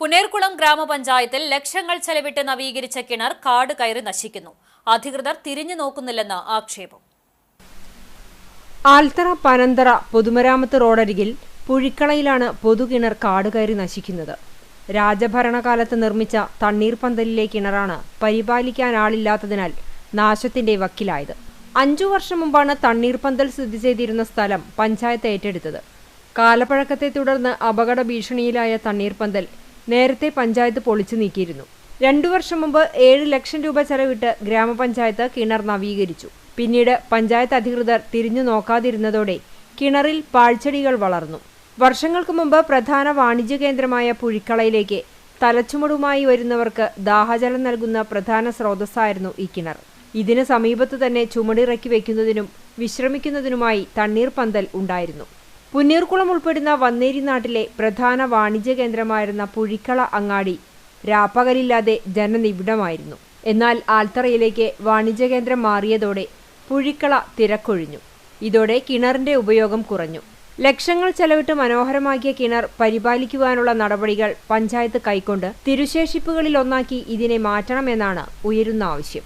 പുനേർകുളം ഗ്രാമപഞ്ചായത്തിൽ ലക്ഷങ്ങൾ ചെലവിട്ട് നവീകരിച്ച കിണർ കാട് കയറി നശിക്കുന്നു. അധികൃതർ തിരിഞ്ഞു നോക്കുന്നില്ലെന്ന് ആക്ഷേപം. ആൽത്തറ പനന്തറ പൊതുമരാമത്ത് റോഡരികിൽ പുഴിക്കളയിലാണ് പൊതുകിണർ കാടുകയറി നശിക്കുന്നത്. രാജഭരണകാലത്ത് നിർമ്മിച്ച തണ്ണീർപന്തലിലെ കിണറാണ് പരിപാലിക്കാനാളില്ലാത്തതിനാൽ നാശത്തിന്റെ വക്കിലായത്. അഞ്ചു വർഷം മുമ്പാണ് തണ്ണീർപന്തൽ സ്ഥിതി ചെയ്തിരുന്ന സ്ഥലം പഞ്ചായത്ത് ഏറ്റെടുത്തത്. കാലപ്പഴക്കത്തെ തുടർന്ന് അപകട ഭീഷണിയിലായ തണ്ണീർപന്തൽ നേരത്തെ പഞ്ചായത്ത് പൊളിച്ചു നീക്കിയിരുന്നു. രണ്ടു വർഷം മുമ്പ് ഏഴ് ലക്ഷം രൂപ ചെലവിട്ട് ഗ്രാമപഞ്ചായത്ത് കിണർ നവീകരിച്ചു. പിന്നീട് പഞ്ചായത്ത് അധികൃതർ തിരിഞ്ഞു നോക്കാതിരുന്നതോടെ കിണറിൽ പാഴ്ചെടികൾ വളർന്നു. വർഷങ്ങൾക്ക് മുമ്പ് പ്രധാന വാണിജ്യ കേന്ദ്രമായ പുഴിക്കളയിലേക്ക് തലച്ചുമടുമായി വരുന്നവർക്ക് ദാഹജലം നൽകുന്ന പ്രധാന സ്രോതസ്സായിരുന്നു ഈ കിണർ. ഇതിന് സമീപത്ത് തന്നെ ചുമടിറക്കി വയ്ക്കുന്നതിനും വിശ്രമിക്കുന്നതിനുമായി തണ്ണീർ പന്തൽ ഉണ്ടായിരുന്നു. പുന്നീർകുളം ഉൾപ്പെടുന്ന വന്നേരി നാട്ടിലെ പ്രധാന വാണിജ്യ കേന്ദ്രമായിരുന്ന പുഴിക്കള അങ്ങാടി രാപ്പകലില്ലാതെ ജനനിബിഡമായിരുന്നു. എന്നാൽ ആൽത്തറയിലേക്ക് വാണിജ്യ കേന്ദ്രം മാറിയതോടെ പുഴിക്കള തിരക്കൊഴിഞ്ഞു. ഇതോടെ കിണറിന്റെ ഉപയോഗം കുറഞ്ഞു. ലക്ഷങ്ങൾ ചെലവിട്ട് മനോഹരമാക്കിയ കിണർ പരിപാലിക്കുവാനുള്ള നടപടികൾ പഞ്ചായത്ത് കൈക്കൊണ്ട് തിരുശേഷിപ്പുകളിൽ ഒന്നാക്കി ഇതിനെ മാറ്റണമെന്നാണ് ഉയരുന്ന ആവശ്യം.